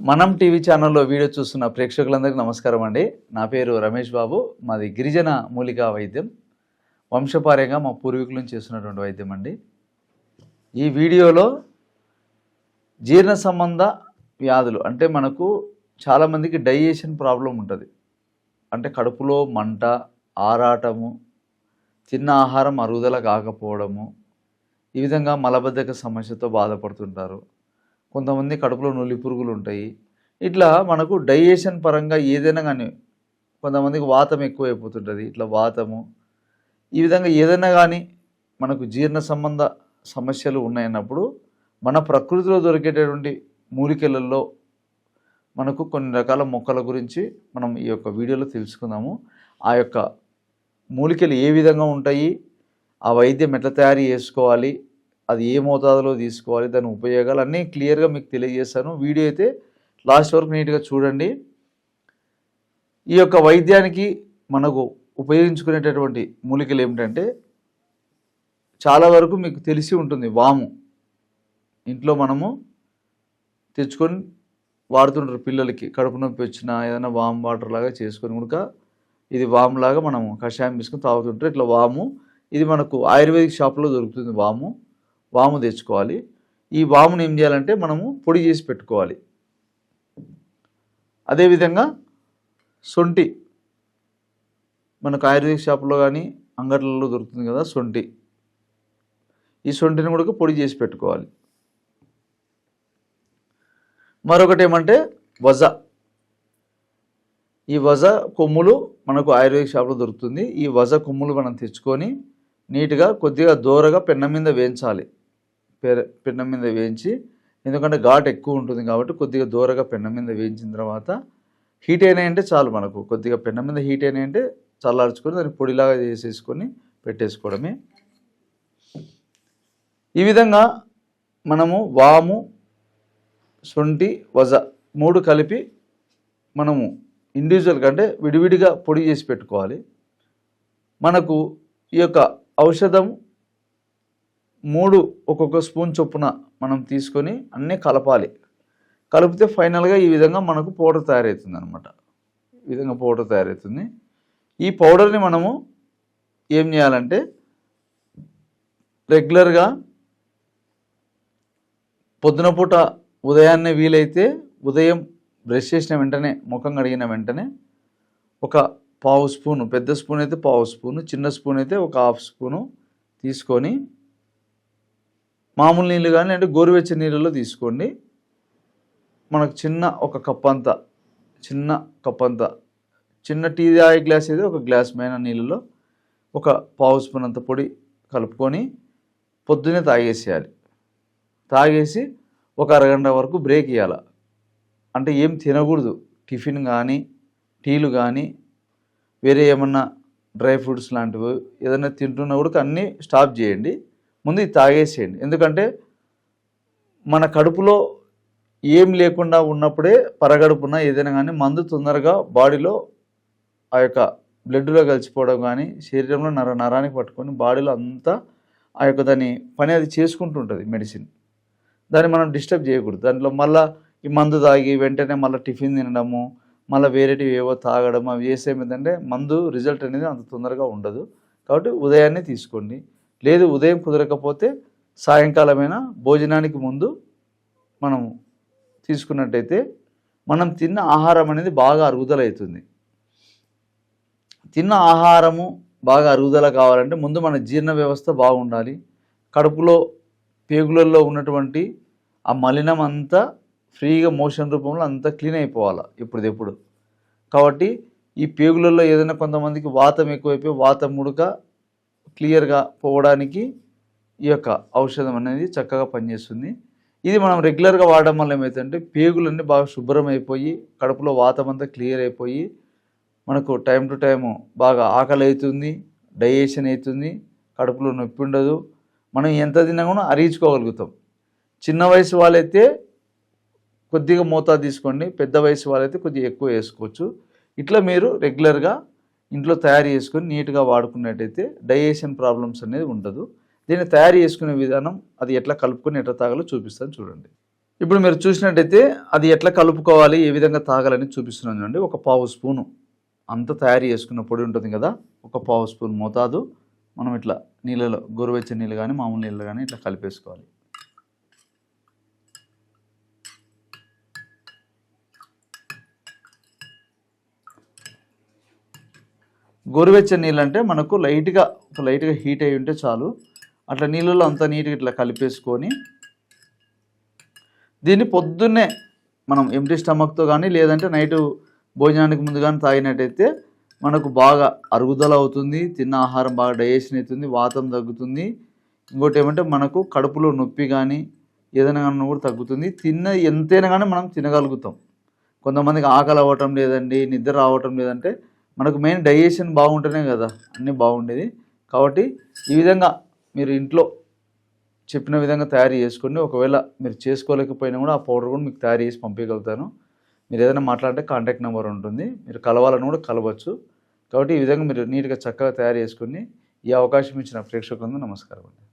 మనం టీవీ ఛానల్లో వీడియో చూస్తున్న ప్రేక్షకులందరికీ నమస్కారం అండి. నా పేరు రమేష్ బాబు. మాది గిరిజన మూలికా వైద్యం. వంశపార్యంగా మా పూర్వీకుల నుంచి చేస్తున్నటువంటి వైద్యం అండి. ఈ వీడియోలో జీర్ణ సంబంధ వ్యాధులు అంటే మనకు చాలామందికి డైజెషన్ ప్రాబ్లం ఉంటుంది. అంటే కడుపులో మంట ఆరాటము తిన్న ఆహారం అరుగుదల కాకపోవడము ఈ విధంగా మలబద్ధక సమస్యతో బాధపడుతుంటారు. కొంతమంది కడుపులో నులి పురుగులు ఉంటాయి. ఇట్లా మనకు డైజెషన్ పరంగా ఏదైనా కానీ కొంతమందికి వాతం ఎక్కువైపోతుంటుంది. ఇట్లా వాతము. ఈ విధంగా ఏదైనా కానీ మనకు జీర్ణ సంబంధ సమస్యలు ఉన్నాయన్నప్పుడు మన ప్రకృతిలో దొరికేటటువంటి మూలికలలో మనకు కొన్ని రకాల మొక్కల గురించి మనం ఈ యొక్క వీడియోలో తెలుసుకుందాము. ఆ యొక్క మూలికలు ఏ విధంగా ఉంటాయి? ఆ వైద్యం ఎట్లా తయారు చేసుకోవాలి? అది ఏ మోతాదులో తీసుకోవాలి దాని ఉపయోగాలు అన్నీ క్లియర్గా మీకు తెలియజేస్తాను వీడియో అయితే లాస్ట్ వరకు నీట్గా చూడండి. ఈ యొక్క వైద్యానికి మనకు ఉపయోగించుకునేటటువంటి మూలికలు ఏమిటంటే చాలా వరకు మీకు తెలిసి ఉంటుంది వాము. ఇంట్లో మనము తెచ్చుకొని వాడుతుంటారు పిల్లలకి కడుపు నొప్పి వచ్చినా ఏదైనా వామ్ వాటర్ లాగా చేసుకొని కనుక ఇది వామ్ లాగా మనము కషాయం తీసుకొని తాగుతుంటారు. ఇట్లా వాము ఇది మనకు ఆయుర్వేదిక్ షాప్లో దొరుకుతుంది వాము. వాము తెచ్చుకోవాలి. ఈ వామును ఏం చేయాలంటే మనము పొడి చేసి పెట్టుకోవాలి. అదేవిధంగా సొంటి మనకు ఆయుర్వేదిక్ షాప్లో కానీ అంగట్లలో దొరుకుతుంది కదా సొంటి. ఈ సొంటిని కూడా పొడి చేసి పెట్టుకోవాలి. మరొకటి ఏమంటే వజ. ఈ వజ కొమ్ములు మనకు ఆయుర్వేదిక్ షాప్లో దొరుకుతుంది. ఈ వజ కొమ్ములు మనం తెచ్చుకొని నీట్గా కొద్దిగా దూరగా పెన్న మీద వేయించాలి. పెన్నం మీద వేయించి ఎందుకంటే ఘాట్ ఎక్కువ ఉంటుంది కాబట్టి కొద్దిగా దూరగా పెన్నం మీద వేయించిన తర్వాత హీట్ అయినాయంటే చాలు మనకు. కొద్దిగా పెన్నం మీద హీట్ అయినాయంటే చల్లార్చుకొని దాన్ని పొడిలాగా చేసేసుకొని పెట్టేసుకోవడమే. ఈ విధంగా మనము వాము శొంఠి వజ మూడు కలిపి మనము ఇండివిజువల్ కంటే విడివిడిగా పొడి చేసి పెట్టుకోవాలి. మనకు ఈ యొక్క ఔషధం మూడు ఒక్కొక్క స్పూన్ చొప్పున మనం తీసుకొని అన్నీ కలపాలి. కలిపితే ఫైనల్గా ఈ విధంగా మనకు పౌడర్ తయారవుతుంది అనమాట ఈ విధంగా పౌడర్ తయారవుతుంది. ఈ పౌడర్ని మనము ఏం చేయాలంటే రెగ్యులర్గా పొద్దున పూట ఉదయాన్నే వీలైతే ఉదయం బ్రష్ చేసిన వెంటనే ముఖం కడిగిన వెంటనే ఒక పావు స్పూను పెద్ద స్పూన్ అయితే పావు స్పూను చిన్న స్పూన్ అయితే ఒక హాఫ్ స్పూను తీసుకొని మామూలు నీళ్ళు కానీ అంటే గోరువెచ్చని నీళ్ళలో తీసుకోండి. మనకు చిన్న ఒక కప్ అంత చిన్న కప్ అంత చిన్న టీ తాగే గ్లాస్ అయితే ఒక గ్లాస్ పైన నీళ్ళలో ఒక పావు స్పూన్ అంత పొడి కలుపుకొని పొద్దున్నే తాగేసేయాలి. తాగేసి ఒక అరగంట వరకు బ్రేక్ ఇవ్వాలి అంటే ఏం తినకూడదు. టిఫిన్ కానీ టీలు కానీ వేరే ఏమన్నా డ్రై ఫ్రూట్స్ లాంటివి ఏదైనా తింటున్నా కూడా అన్నీ స్టాప్ చేయండి. ముందు ఇది తాగేసేయండి. ఎందుకంటే మన కడుపులో ఏం లేకుండా ఉన్నప్పుడే పరగడుపున ఏదైనా కానీ మందు తొందరగా బాడీలో ఆ యొక్క బ్లడ్లో కలిసిపోవడం కానీ శరీరంలో నర నరానికి పట్టుకొని బాడీలో అంతా ఆ యొక్క దాని పని అది చేసుకుంటుంటుంది మెడిసిన్. దాన్ని మనం డిస్టర్బ్ చేయకూడదు. దాంట్లో మళ్ళీ ఈ మందు తాగి వెంటనే మళ్ళీ టిఫిన్ తినడము మళ్ళీ వేరేటివి ఏవో తాగడం అవి చేసే మందు రిజల్ట్ అనేది అంత తొందరగా ఉండదు. కాబట్టి ఉదయాన్నే తీసుకోండి. లేదు ఉదయం కుదరకపోతే సాయంకాలమైన భోజనానికి ముందు మనం తీసుకున్నట్టయితే మనం తిన్న ఆహారం అనేది బాగా అరుగుదల అవుతుంది తిన్న ఆహారము బాగా అరుగుదల కావాలంటే ముందు మన జీర్ణ వ్యవస్థ బాగుండాలి. కడుపులో పేగులలో ఉన్నటువంటి ఆ మలినం అంతా ఫ్రీగా మోషన్ రూపంలో అంతా క్లీన్ అయిపోవాలి ఇప్పుడు ఎప్పుడు కాబట్టి ఈ పేగులలో ఏదైనా కొంతమందికి వాతం ఎక్కువైపోయి వాతం ముడక క్లియర్గా పోవడానికి ఈ యొక్క ఔషధం అనేది చక్కగా పనిచేస్తుంది. ఇది మనం రెగ్యులర్గా వాడడం వల్ల ఏమవుతుందంటే పేగులన్నీ బాగా శుభ్రం అయిపోయి కడుపులో వాతం అంతా క్లియర్ అయిపోయి మనకు టైం టు టైము బాగా ఆకలి అవుతుంది డైజెషన్ అవుతుంది కడుపులో నొప్పి ఉండదు. మనం ఎంత తిన్నా కూడా అరిగించుకోగలుగుతాం. చిన్న వయసు వాళ్ళైతే కొద్దిగా మోతాదు తీసుకోండి పెద్ద వయసు వాళ్ళైతే కొద్దిగా ఎక్కువ వేసుకోవచ్చు. ఇట్లా మీరు రెగ్యులర్గా ఇంట్లో తయారు చేసుకొని నీట్గా వాడుకున్నట్టయితే డైజెషన్ ప్రాబ్లమ్స్ అనేది ఉండదు. దీన్ని తయారు చేసుకునే విధానం అది ఎట్లా కలుపుకొని ఎట్లా తాగాలో చూపిస్తాను చూడండి. ఇప్పుడు మీరు చూసినట్టయితే అది ఎట్లా కలుపుకోవాలి ఏ విధంగా తాగాలని చూపిస్తున్నాను చూడండి. ఒక పావు స్పూను అంత తయారు చేసుకున్న పొడి ఉంటుంది కదా ఒక పావు స్పూన్ మోతాదు. మనం ఇట్లా నీళ్ళలో గోరువెచ్చని నీళ్ళు కానీ మామూలు నీళ్ళు కానీ ఇట్లా కలిపేసుకోవాలి. గోరువెచ్చని నీళ్ళు అంటే మనకు లైట్గా ఒక లైట్గా హీట్ అయి ఉంటే చాలు. అట్లా నీళ్ళలో అంతా నీట్గా ఇట్లా కలిపేసుకొని దీన్ని పొద్దున్నే మనం ఎంటీ స్టమక్తో కానీ లేదంటే నైట్ భోజనానికి ముందు కానీ తాగినట్టయితే మనకు బాగా అరుగుదల అవుతుంది తిన్న ఆహారం బాగా డైజెషన్ అవుతుంది వాతం తగ్గుతుంది. ఇంకోటి ఏమంటే మనకు కడుపులో నొప్పి కానీ ఏదైనా కానీ కూడా తగ్గుతుంది. తిన్న ఎంతైనా కానీ మనం తినగలుగుతాం. కొంతమందికి ఆకలి అవ్వటం లేదండి నిద్ర రావటం లేదంటే మనకు మెయిన్ డైజెషన్ బాగుంటేనే కదా అన్నీ బాగుండేది. కాబట్టి ఈ విధంగా మీరు ఇంట్లో చెప్పిన విధంగా తయారు చేసుకోండి. ఒకవేళ మీరు చేసుకోలేకపోయినా కూడా ఆ పౌడర్ కూడా మీకు తయారు చేసి పంపించగలుగుతాను. మీరు ఏదైనా మాట్లాడితే కాంటాక్ట్ నెంబర్ ఉంటుంది. మీరు కలవాలని కూడా కలవచ్చు. కాబట్టి ఈ విధంగా మీరు నీట్గా చక్కగా తయారు చేసుకుని ఈ అవకాశం ఇచ్చిన ప్రేక్షకులందరూ నమస్కారం అండి.